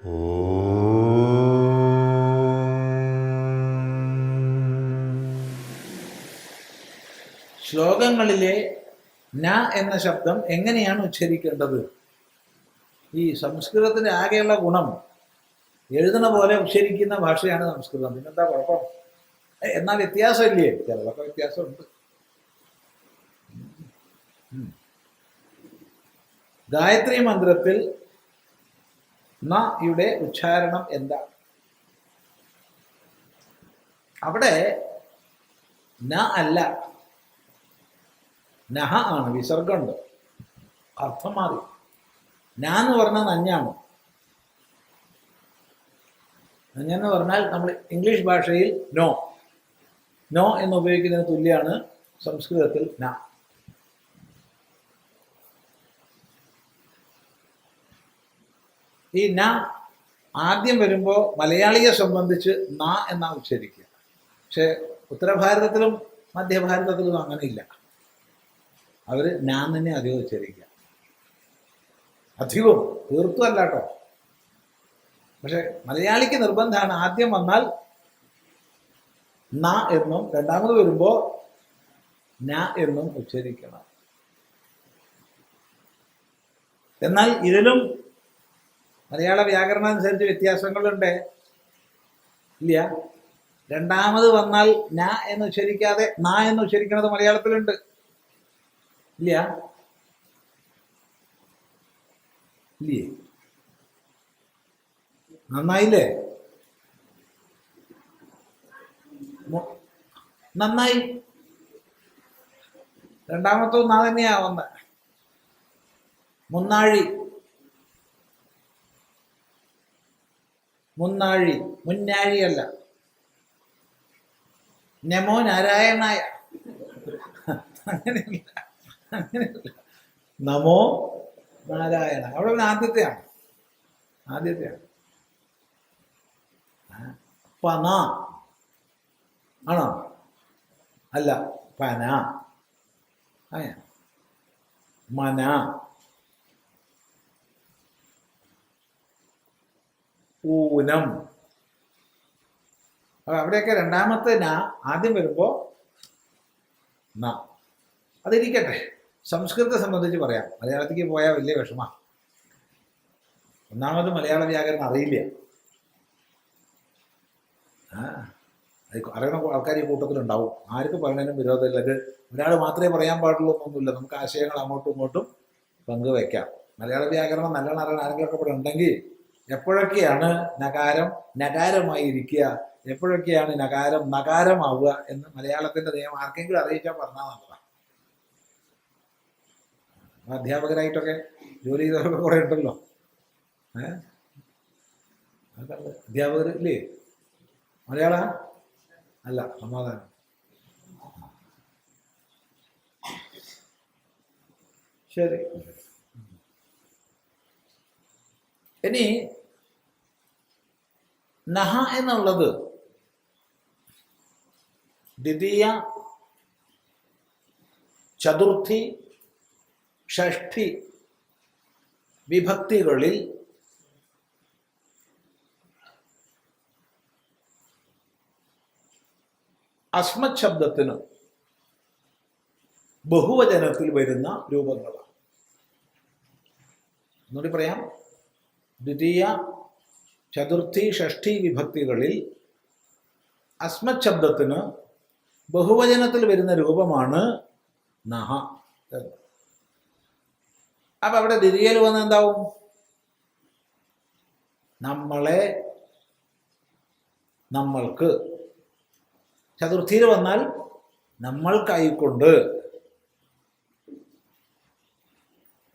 ശ്ലോകങ്ങളിലെ ന എന്ന ശബ്ദം എങ്ങനെയാണ് ഉച്ചരിക്കേണ്ടത്? ഈ സംസ്കൃതത്തിന്റെ ആകെയുള്ള ഗുണം എഴുതുന്ന പോലെ ഉച്ചരിക്കുന്ന ഭാഷയാണ് സംസ്കൃതം. പിന്നെന്താ കുഴപ്പം? എന്നാൽ എന്നാ വ്യത്യാസമില്ലേ? ചിലതൊക്കെ വ്യത്യാസമുണ്ട്. ഗായത്രി മന്ത്രത്തിൽ ന യുടെ ഉച്ചാരണം എന്താ? അവിടെ ന അല്ല. നഹ ആണ് വിസർഗമുണ്ട്. അർത്ഥം മാറി. ന എന്ന് പറഞ്ഞാൽ നഞ്ഞാണ്? നഞ്ഞെന്ന് പറഞ്ഞാൽ നമ്മൾ ഇംഗ്ലീഷ് ഭാഷയിൽ നോ. നോ എന്ന് ഉപയോഗിക്കുന്നതിന് തുല്യമാണ് സംസ്കൃതത്തിൽ ന. ഈ ന ആദ്യം വരുമ്പോൾ മലയാളിയെ സംബന്ധിച്ച് ന എന്നാ ഉച്ചരിക്കുക. പക്ഷെ ഉത്തരഭാരതത്തിലും മധ്യഭാരതത്തിലും അങ്ങനെ ഇല്ല. അവർ തന്നെ അധികം ഉച്ചരിക്കുക. അധികവും തീർത്തും അല്ല കേട്ടോ പക്ഷെ മലയാളിക്ക് നിർബന്ധമാണ് ആദ്യം വന്നാൽ ന എന്നും രണ്ടാമത് വരുമ്പോൾ ന എന്നും ഉച്ചരിക്കണം. എന്നാൽ ഇതിലും മലയാള വ്യാകരണം അനുസരിച്ച് വ്യത്യാസങ്ങളുണ്ട്. ഇല്ല. രണ്ടാമത് വന്നാൽ ന എന്ന് ഉച്ചരിക്കാതെ ന എന്ന് ഉച്ചരിക്കുന്നത് മലയാളത്തിലുണ്ട്. ഇല്ല. ഇല്ലേ? നന്നായില്ലേ? നന്നായി. രണ്ടാമത്തെ നാ തന്നെയാ വന്ന. മുന്നാഴി. മുന്നാഴി മുന്നാഴിയല്ല. നെമോ നാരായണായ. നമോ നാരായണ. അവിടെ ആദ്യത്തെയാണ്. ആദ്യത്തെയാണ്. പന. ആണോ? അല്ല പന. ആയ. മന. ഊനം. അപ്പൊ അവിടെയൊക്കെ രണ്ടാമത്തെ ന ആദ്യം വരുമ്പോ ന. അതിരിക്കട്ടെ. സംസ്കൃതത്തെ സംബന്ധിച്ച് പറയാം. മലയാളത്തിലേക്ക് പോയാൽ വലിയ വിഷമ. ഒന്നാമത് മലയാള വ്യാകരണം അറിയില്ല. അറിയണ ആൾക്കാർ ഈ കൂട്ടത്തിലുണ്ടാവും. ആർക്ക് പറയണതിനും വിരോധമില്ല അത് ഒരാൾ മാത്രമേ പറയാൻ പാടുള്ളൂ എന്നൊന്നുമില്ല. നമുക്ക് ആശയങ്ങൾ അങ്ങോട്ടും ഇങ്ങോട്ടും പങ്കുവെക്കാം. മലയാള വ്യാകരണം നല്ലോണം അറിയണ ആരെങ്കിലുമൊക്കെ ഇവിടെ ഉണ്ടെങ്കിൽ എപ്പോഴൊക്കെയാണ് നകാരം നഗാരമായി ഇരിക്കുക എപ്പോഴൊക്കെയാണ് നകാരം നകാരമാവുക എന്ന് മലയാളത്തിന്റെ നിയമം ആർക്കെങ്കിലും അറിയിച്ചാൽ പറഞ്ഞാൽ നല്ലതാണ് അധ്യാപകരായിട്ടൊക്കെ ജോലി ചെയ്തവരൊക്കെ കുറെ ഉണ്ടല്ലോ. ഏഹ് അധ്യാപകർ ഇല്ലേ? മലയാള? അല്ല സമാധാനം. ശരി. ഇനി നഹ എന്നുള്ളത് ദ്വിതീയ ചതുർത്ഥി ഷഷ്ഠി വിഭക്തികളിൽ അസ്മത് ശബ്ദത്തിന് ബഹുവചനത്തിൽ വരുന്ന രൂപങ്ങളാണ്. എന്നുകൂടി പറയാം. ദ്വിതീയ ചതുർത്ഥി ഷഷ്ഠി വിഭക്തികളിൽ അസ്മത് ശബ്ദത്തിന് ബഹുവചനത്തിൽ വരുന്ന രൂപമാണ് നഹ അപ്പം അവിടെ ദ്വിതീയയിൽ വന്ന് എന്താവും? നമ്മളെ നമ്മൾക്ക്. ചതുർത്ഥിയിൽ വന്നാൽ നമ്മൾക്കായിക്കൊണ്ട്.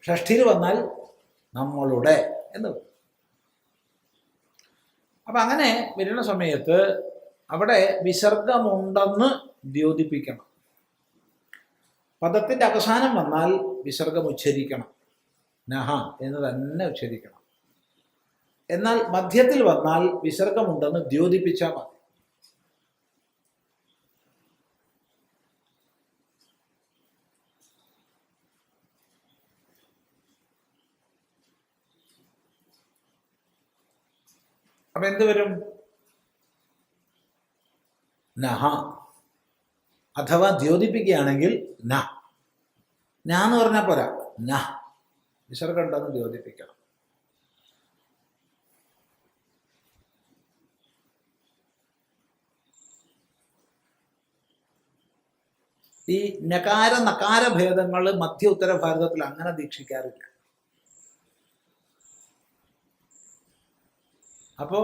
ഷഷ്ഠിയിൽ വന്നാൽ നമ്മളുടെ എന്ന്. അപ്പൊ അങ്ങനെ വരുന്ന സമയത്ത് അവിടെ വിസർഗമുണ്ടെന്ന് ദ്യോതിപ്പിക്കണം. പദത്തിന്റെ അവസാനം വന്നാൽ വിസർഗം ഉച്ചരിക്കണം. നഹ എന്ന് തന്നെ ഉച്ചരിക്കണം. എന്നാൽ മധ്യത്തിൽ വന്നാൽ വിസർഗമുണ്ടെന്ന് ദ്യോതിപ്പിച്ചാൽ മതി. അപ്പൊ എന്ത് വരും? നഹ. അഥവാ ദ്യോതിപ്പിക്കുകയാണെങ്കിൽ ന. ന എന്ന് പറഞ്ഞാൽ പോരാ. ന. വിസർഗം ഉണ്ടെന്ന് ദ്യോതിപ്പിക്കണം. ഈ നകാര നകാര ഭേദങ്ങൾ മധ്യ ഉത്തര ഭാരതത്തിൽ അങ്ങനെ ദീക്ഷിക്കാറില്ല. അപ്പോ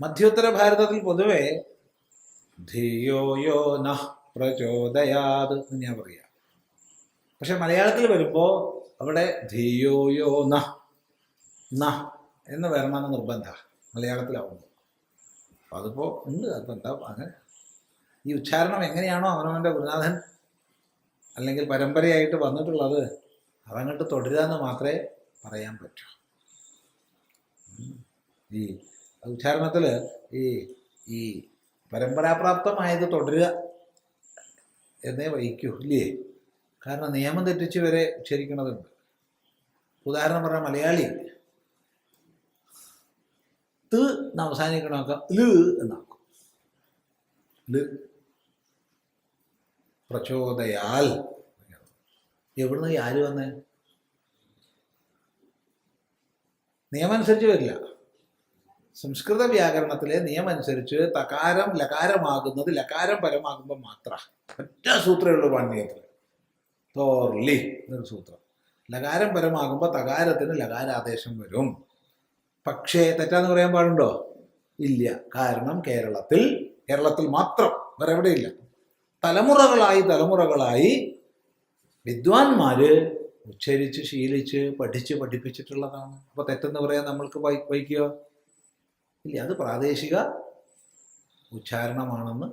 മധ്യോത്തര ഭാരതത്തിൽ പൊതുവെ ധിയോ യോ നഃ പ്രചോദയാത് എന്ന് ഞാൻ പറയാം. പക്ഷെ മലയാളത്തിൽ വരുമ്പോൾ അവിടെ ധിയോ യോ ന എന്ന് വരണമെന്ന് നിർബന്ധ മലയാളത്തിലാവുമ്പോൾ അപ്പോൾ അതിപ്പോൾ ഉണ്ട് അതിപ്പോൾ അങ്ങനെ. ഈ ഉച്ചാരണം എങ്ങനെയാണോ അവനവന്റെ ഗുരുനാഥൻ അല്ലെങ്കിൽ പരമ്പരയായിട്ട് വന്നിട്ടുള്ളത് അതങ്ങോട്ട് തുടരുക മാത്രമേ പറയാൻ പറ്റൂ. ഈ ഉച്ചാരണത്തിൽ ഈ ഈ പരമ്പരാപ്രാപ്തമായത് തുടരുക എന്നേ വഹിക്കൂ ഇല്ലേ? കാരണം നിയമം തെറ്റിച്ച് വരെ ഉച്ചരിക്കണതുണ്ട്. ഉദാഹരണം പറഞ്ഞാൽ മലയാളി. ത് എന്ന് അവസാനിക്കണമൊക്കെ ൽ എന്നാക്കും. ൽ. പ്രചോദയാൽ. എവിടുന്ന് ആര് വന്നേ? നിയമം അനുസരിച്ച് വരില്ല. സംസ്കൃത വ്യാകരണത്തിലെ നിയമം അനുസരിച്ച് തകാരം ലകാരമാകുന്നത് ലകാരം പരമാകുമ്പോൾ മാത്രം. ഒറ്റ സൂത്രമുള്ള പാണ്ഡ്യത്തിൽ തോർലി എന്നൊരു സൂത്രം. ലകാരം പരമാകുമ്പോൾ തകാരത്തിന് ലകാരാദേശം വരും. പക്ഷേ തെറ്റാന്ന് പറയാൻ പാടുണ്ടോ? ഇല്ല. കാരണം കേരളത്തിൽ കേരളത്തിൽ മാത്രം വേറെ എവിടെയില്ല തലമുറകളായി തലമുറകളായി വിദ്വാൻമാര് ഉച്ചരിച്ച് ശീലിച്ച് പഠിച്ച് പഠിപ്പിച്ചിട്ടുള്ളതാണ്. അപ്പൊ തെറ്റെന്ന് പറയാൻ നമ്മൾക്ക് വൈ വൈക്കോ ഇല്ല അത് പ്രാദേശിക ഉച്ചാരണമാണെന്ന്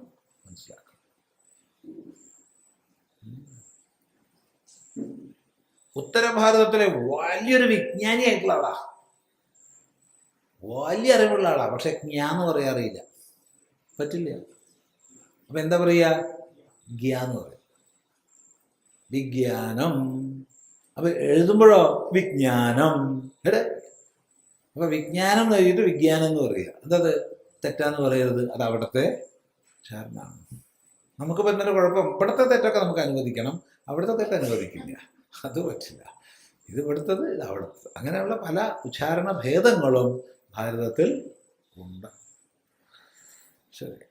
മനസ്സിലാക്കണം. ഉത്തര ഭാരതത്തിലെ വലിയൊരു വിജ്ഞാനിയായിട്ടുള്ള ആളാ. വലിയ അറിവുള്ള ആളാ. പക്ഷെ ജ്ഞാന്ന് പറയാൻ അറിയില്ല. പറ്റില്ല. അപ്പൊ എന്താ പറയുക ഗ്യാന്ന് പറയും. വിജ്ഞാനം. അപ്പൊ എഴുതുമ്പോഴോ? വിജ്ഞാനം. എടെ അപ്പൊ വിജ്ഞാനം എഴുതിയിട്ട് വിജ്ഞാനം എന്ന് പറയുക. എന്തത്? തെറ്റാന്ന് പറയരുത്. അത് അവിടുത്തെ ഉച്ചാരണമാണ് നമുക്ക് പറഞ്ഞൊരു കുഴപ്പം? ഇവിടുത്തെ തെറ്റൊക്കെ നമുക്ക് അനുവദിക്കണം. അവിടുത്തെ തെറ്റ് അനുവദിക്കില്ല. അത് പറ്റില്ല. ഇത് ഇവിടുത്തത് ഇത് അവിടുത്തെ അങ്ങനെയുള്ള പല ഉച്ചാരണ ഭേദങ്ങളും ഭാരതത്തിൽ ഉണ്ട്. ശരി.